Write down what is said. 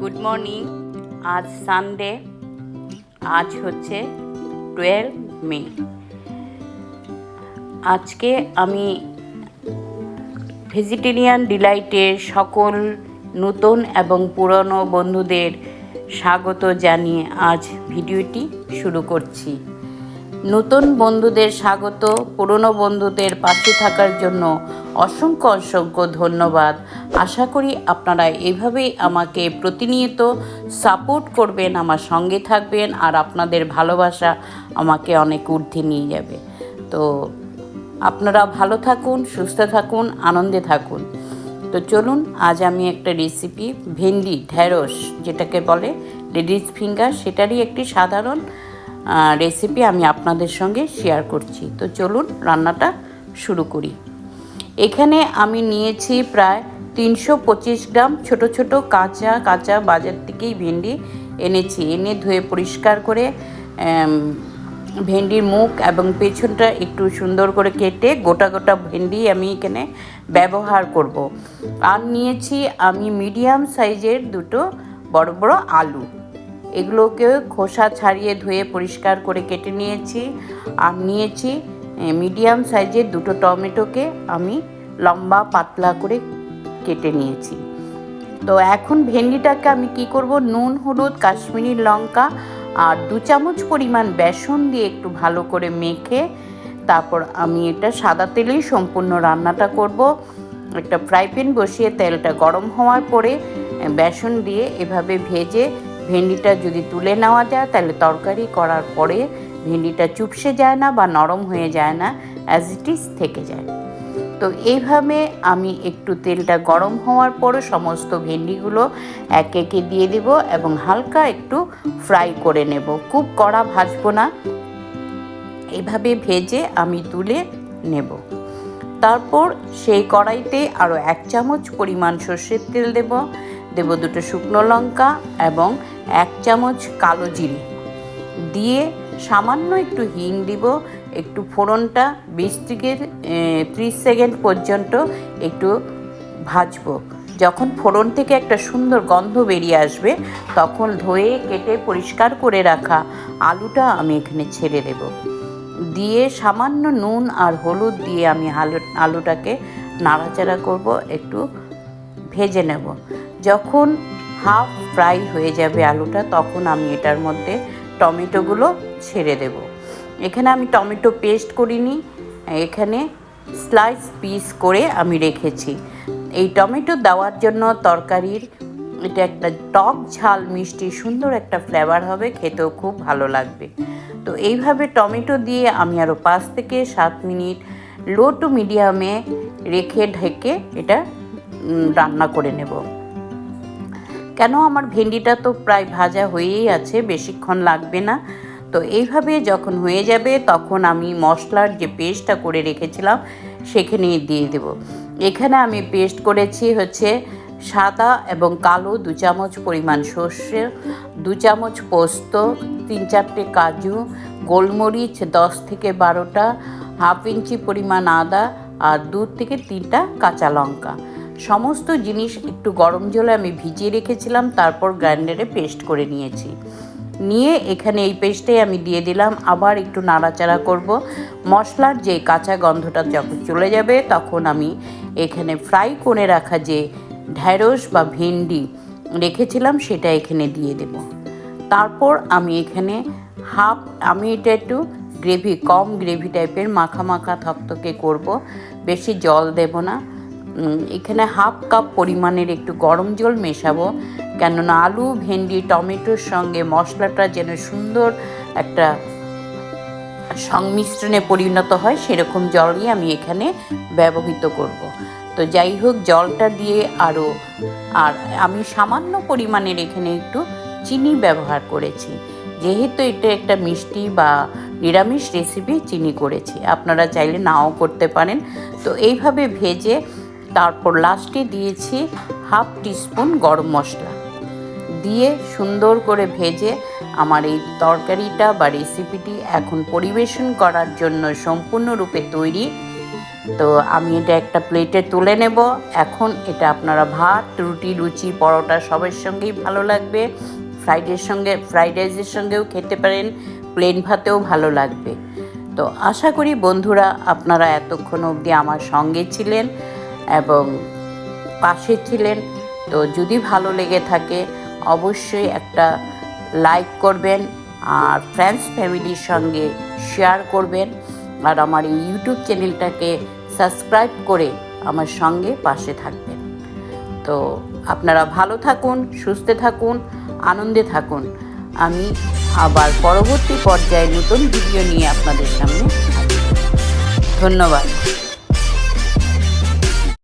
Good morning আজ Sunday আজ হচ্ছে টুয়েলভ মে আজকে আমি ভেজিটেরিয়ান ডিলাইটের সকল নতুন এবং পুরনো বন্ধুদের স্বাগত জানিয়ে আজ ভিডিওটি শুরু করছি। নতুন বন্ধুদের স্বাগত, পুরনো বন্ধুদের পাশে থাকার জন্য অসংখ্য অসংখ্য ধন্যবাদ। আশা করি আপনারা এভাবেই আমাকে প্রতিনিয়ত সাপোর্ট করবেন, আমার সঙ্গে থাকবেন আর আপনাদের ভালোবাসা আমাকে অনেক ঊর্ধ্বে নিয়ে যাবে। তো আপনারা ভালো থাকুন, সুস্থ থাকুন, আনন্দে থাকুন। তো চলুন, আজ আমি একটা রেসিপি ভেন্ডি ঢ্যাঁড়স যেটাকে বলে, লেডিস ফিঙ্গার, সেটারই একটি সাধারণ রেসিপি আমি আপনাদের সঙ্গে শেয়ার করছি। তো চলুন, রান্নাটা শুরু করি। এখানে আমি নিয়েছি প্রায় তিনশো পঁচিশ গ্রাম ছোট ছোট কাঁচা কাঁচা বাজার থেকেই ভেন্ডি এনেছি। এনে ধুয়ে পরিষ্কার করে ভেন্ডির মুখ এবং পেছনটা একটু সুন্দর করে কেটে গোটা গোটা ভেন্ডি আমি এখানে ব্যবহার করব। আর নিয়েছি আমি মিডিয়াম সাইজের দুটো বড় বড় আলু। এগুলোকে খোসা ছাড়িয়ে ধুয়ে পরিষ্কার করে কেটে নিয়েছি। আর নিয়েছি মিডিয়াম সাইজের দুটো টমেটোকে আমি লম্বা পাতলা করে কেটে নিয়েছি। তো এখন ভেন্ডিটাকে আমি কি করব? নুন, হলুদ, কাশ্মীরি লঙ্কা আর দু চামচ পরিমাণ বেসন দিয়ে একটু ভালো করে মেখে তারপর আমি এটা সাদা তেলেই সম্পূর্ণ রান্নাটা করব। একটা ফ্রাই প্যান বসিয়ে তেলটা গরম হওয়ার পরে বেসন দিয়ে এভাবে ভেজে ভেন্ডিটা যদি তুলে নেওয়া যায় তাহলে তরকারি করার পরে ভেন্ডিটা চুপসে যায় না বা নরম হয়ে যায় না অ্যাজ ইট ইজ থেকে যায়। তো এইভাবে আমি একটু তেলটা গরম হওয়ার পরে সমস্ত ভেন্ডিগুলো এক একে দিয়ে দেব এবং হালকা একটু ফ্রাই করে নেব। খুব কড়া ভাজবো না। এভাবে ভেজে আমি তুলে নেব। তারপর সেই কড়াইতে আরও এক চামচ পরিমাণ সর্ষের তেল দেব। দেব দুটো শুকনো লঙ্কা এবং এক চামচ কালো জিরে। দিয়ে সামান্য একটু হিং দিব। একটু ফোড়নটা বিশ থেকে ত্রিশ সেকেন্ড পর্যন্ত একটু ভাজবো। যখন ফোড়ন থেকে একটা সুন্দর গন্ধ বেরিয়ে আসবে, তখন ধুয়ে কেটে পরিষ্কার করে রাখা আলুটা আমি এখানে ছেড়ে দেব। দিয়ে সামান্য নুন আর হলুদ দিয়ে আমি আলু, আলুটাকে নাড়াচাড়া করব, একটু ভেজে নেব। যখন হাফ ফ্রাই হয়ে যাবে আলুটা, তখন আমি এটার মধ্যে টমেটোগুলো ছেড়ে দেব। এখানে আমি টমেটো পেস্ট করিনি, এখানে স্লাইস পিস করে আমি রেখেছি। এই টমেটো দেওয়ার জন্য তরকারির এটা একটা টক ঝাল মিষ্টি সুন্দর একটা ফ্লেভার হবে, খেতেও খুব ভালো লাগবে। তো এইভাবে টমেটো দিয়ে আমি আরও পাঁচ থেকে সাত মিনিট লো টু মিডিয়ামে রেখে ঢেকে এটা রান্না করে নেব। কেন আমার ভেন্ডিটা তো প্রায় ভাজা হয়েই আছে, বেশিক্ষণ লাগবে না। তো এইভাবে যখন হয়ে যাবে তখন আমি মশলার যে পেস্টটা করে রেখেছিলাম সেখানে দিয়ে দেব। এখানে আমি পেস্ট করেছি হচ্ছে সাদা এবং কালো দু চামচ পরিমাণ সর্ষে, দু চামচ পোস্ত, তিন চারটে কাজু, গোলমরিচ, দশ থেকে বারোটা, হাফ ইঞ্চি পরিমাণ আদা আর দু থেকে তিনটা কাঁচা লঙ্কা। সমস্ত জিনিস একটু গরম জলে আমি ভিজিয়ে রেখেছিলাম, তারপর গ্রাইন্ডারে পেস্ট করে নিয়েছি। নিয়ে এখানে এই পেস্টে আমি দিয়ে দিলাম। আবার একটু নাড়াচাড়া করব। মশলার যে কাঁচা গন্ধটা যখন চলে যাবে, তখন আমি এখানে ফ্রাই করে রাখা যে ঢ্যাঁড়স বা ভেন্ডি রেখেছিলাম, সেটা এখানে দিয়ে দেব। তারপর আমি এখানে হাফ, আমি এটা একটু গ্রেভি, কম গ্রেভি টাইপের মাখা মাখা থকথকে করব। বেশি জল দেব না। এখানে হাফ কাপ পরিমাণের একটু গরম জল মেশাবো, কেননা আলু, ভেন্ডি, টমেটোর সঙ্গে মশলাটা যেন সুন্দর একটা সংমিশ্রণে পরিণত হয়, সেরকম জলই আমি এখানে ব্যবহৃত করব। তো যাই হোক, জলটা দিয়ে আরও আর আমি সামান্য পরিমাণের এখানে একটু চিনি ব্যবহার করেছি। যেহেতু এটা একটা মিষ্টি বা নিরামিষ রেসিপি চিনি করেছি। আপনারা চাইলে নাও করতে পারেন। তো এইভাবে ভেজে তারপর লাস্টে দিয়েছি হাফ টিস্পুন গরম মশলা। দিয়ে সুন্দর করে ভেজে আমার এই তরকারিটা বা রেসিপিটি এখন পরিবেশন করার জন্য সম্পূর্ণরূপে তৈরি। তো আমি এটা একটা প্লেটে তুলে নেব। এখন এটা আপনারা ভাত, রুটি, লুচি, পরোটা সবের সঙ্গেই ভালো লাগবে। ফ্রাইডের সঙ্গে ফ্রাইড রাইসের সঙ্গেও খেতে পারেন। প্লেন ভাতেও ভালো লাগবে। তো আশা করি বন্ধুরা আপনারা এতক্ষণ অবধি আমার সঙ্গে ছিলেন। এবং পাশে ছিলেন। তো যদি ভালো লেগে থাকে, অবশ্যই একটা লাইক করবেন আর ফ্রেন্ডস ফ্যামিলির সঙ্গে শেয়ার করবেন। আর আমার এই ইউটিউব চ্যানেলটাকে সাবস্ক্রাইব করে আমার সঙ্গে পাশে থাকবেন। তো আপনারা ভালো থাকুন, সুস্থ থাকুন, আনন্দে থাকুন। আমি আবার পরবর্তী পর্যায়ে নতুন ভিডিও নিয়ে আপনাদের সামনে ধন্যবাদ।